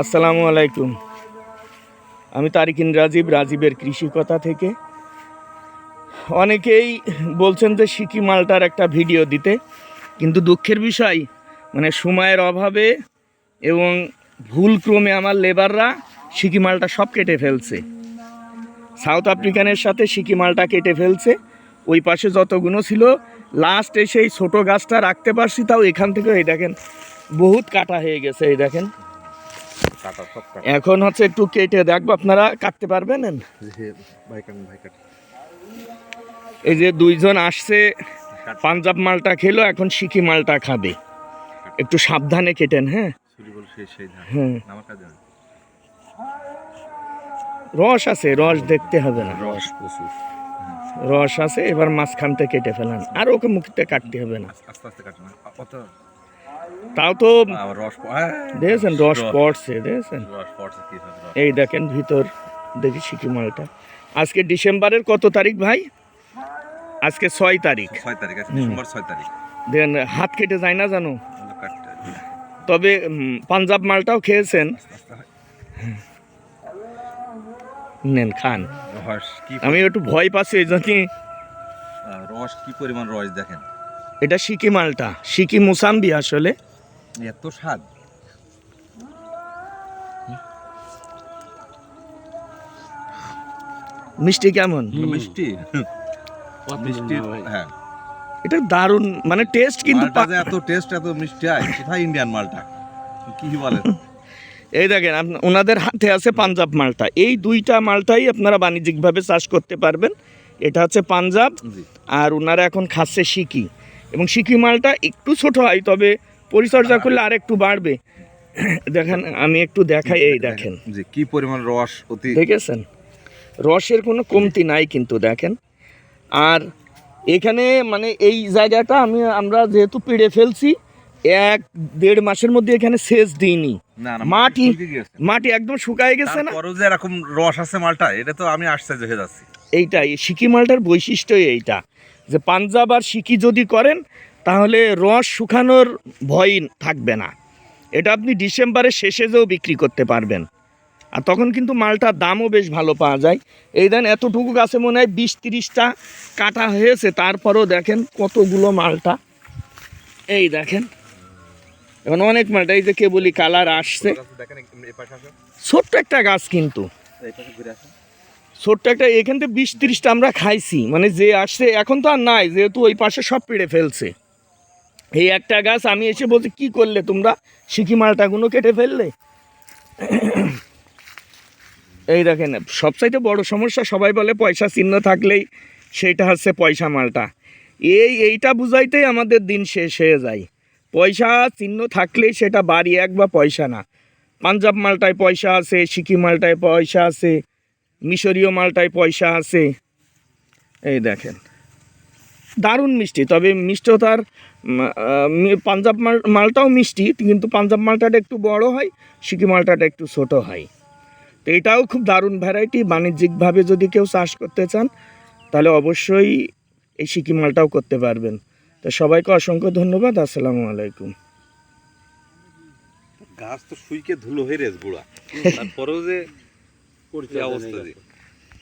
আসসালামু আলাইকুম। আমি তারিকিন রাজীব, রাজীবের কৃষি কথা থেকে। অনেকেই বলছেন যে সিকি মালটার একটা ভিডিও দিতে, কিন্তু দুঃখের বিষয় মানে সময়ের অভাবে এবং ভুল ক্রমে আমার লেবাররা সিকি মালটা সব কেটে ফেলছে। সাউথ আফ্রিকানের সাথে সিকি মালটা কেটে ফেলছে। ওই পাশে যতগুলো ছিল লাস্ট এসে এই ছোটো গাছটা রাখতে পারছি তাও এখান থেকে এই দেখেন বহুত কাটা হয়ে গেছে এই দেখেন। এখন হচ্ছে একটু কেটে দেখব আপনারা কাটতে পারবেন? এই যে দুইজন আসছে পাঞ্জাব মালটা খেলো এখন সিকি মালটা খাবে। একটু সাবধানে কেটেন হ্যাঁ? সেই সেই হ্যাঁ। রস আছে রস দেখতে হবে না। রস প্রচুর। রস আছে এবার মাঝখানতে কেটে ফেলান। আর ওকে মুখতে কাটতে হবে না। আস্তে আস্তে কাটে তাও তো হ্যাঁ দেখেছেন রস পড়ছে দেখেছেন? এই দেখেন ভিতর দেখি সিকি মালটা। আজকে ডিসেম্বরের কত তারিখ ভাই? আজকে ছয় তারিখ। ছয় তারিখ ডিসেম্বর ছয় তারিখ। দেন হাত কেটে যায় না জানো? তবে পাঞ্জাব মালটাও খেয়েছেন। হয়। নেন খান। রস কি আমি একটু ভয় পাচ্ছি এই জন্যই আহ, রস কি পরিমাণ রস দেখেন? এটা সিকি মালটা সিকি মুসাম্বি আসলে। এত স্বাদ। মিষ্টি কেমন? মিষ্টি। মিষ্টি হ্যাঁ? এটা দারুণ মানে টেস্ট কিন্তু মালটা এত টেস্ট এত মিষ্টি হয় কোথায় ইন্ডিয়ান মালটা? কি বলেন? এই দেখেন ওনাদের হাতে আছে পাঞ্জাব মালটা। এই দুইটা মালটাই আপনারা বাণিজ্যিকভাবে চাষ করতে পারবেন। এটা হচ্ছে পাঞ্জাব আর ওনারা এখন খাচ্ছে সিকি। এবং সিকি মালটা একটু ছোট হয় তবে পরিচর্যা করলে আর একটু বাড়বে। দেখেন আমি একটু দেখাই এই দেখেন। জি কি পরিমাণ রস অতি দেখেছেন? রসের কোনো কমতি নাই কিন্তু দেখেন। আর এখানে মানে এই জায়গাটা আমি আমরা যেহেতু পেড়ে ফেলছি এক দেড় মাসের মধ্যে এখানে সেচ দিইনি। মাটি- মাটি একদম শুকায় গেছে না? যে এরকম রস আছে মালটা এটা তো আমি আশ্চর্য হয়ে যাচ্ছি। এইটাই সিকি মালটার বৈশিষ্ট্যই এইটা যে পাঞ্জাব আর সিকি যদি করেন তাহলে রস শুকানোর ভয় থাকবে না। এটা আপনি ডিসেম্বরের শেষে যেও বিক্রি করতে পারবেন। আর তখন কিন্তু মালটার দামও বেশ ভালো পাওয়া যায়। এই দেন এতটুকু গাছে মনে হয় বিশ তিরিশটা কাটা হয়েছে তারপরেও দেখেন কতগুলো মালটা। এই দেখেন। এখন অনেক মালটা এই যে কেবলই কালার আসছে। ছোট্ট একটা গাছ কিন্তু। ছোট্ট একটা এখান থেকে বিশ তিরিশটা আমরা খাইছি। মানে যে আসছে এখন তো আর নাই যেহেতু ওই পাশে সব পেড়ে ফেলছে। এই একটা গাছ আমি এসে বলছি কি করলে তোমরা? সিকি মালটাগুলো কেটে ফেললে? এই দেখেন সবচাইতে বড় সমস্যা সবাই বলে পয়সা চিহ্ন থাকলেই সেইটা হচ্ছে পয়সা মালটা। এই এইটা বুঝাইতেই আমাদের দিন শেষ হয়ে যায়। পয়সা চিহ্ন থাকলেই সেটা বাড়ি এক বা পয়সা না। পাঞ্জাব মালটায় পয়সা আছে সিকি মালটায় পয়সা আছে, মিশরীয় মালটায় পয়সা আছে। এই দেখেন। দারুণ মিষ্টি, তবে মিষ্টতার পাঞ্জাব মাল মালটাও মিষ্টি, কিন্তু পাঞ্জাব মালটাটা একটু বড় হয় সিকি মালটাটা একটু ছোট হয়। তো এটাও খুব দারুণ ভ্যারাইটি বাণিজ্যিকভাবে যদি কেউ চাষ করতে চান, তাহলে অবশ্যই এই সিকি মালটাও করতে পারবেন। তো সবাইকে অসংখ্য ধন্যবাদ আসসালামু আলাইকুম। গাছ তো শুইকে ধুলো হয়ে রেস বুড়া। তারপরেও যে অবস্থা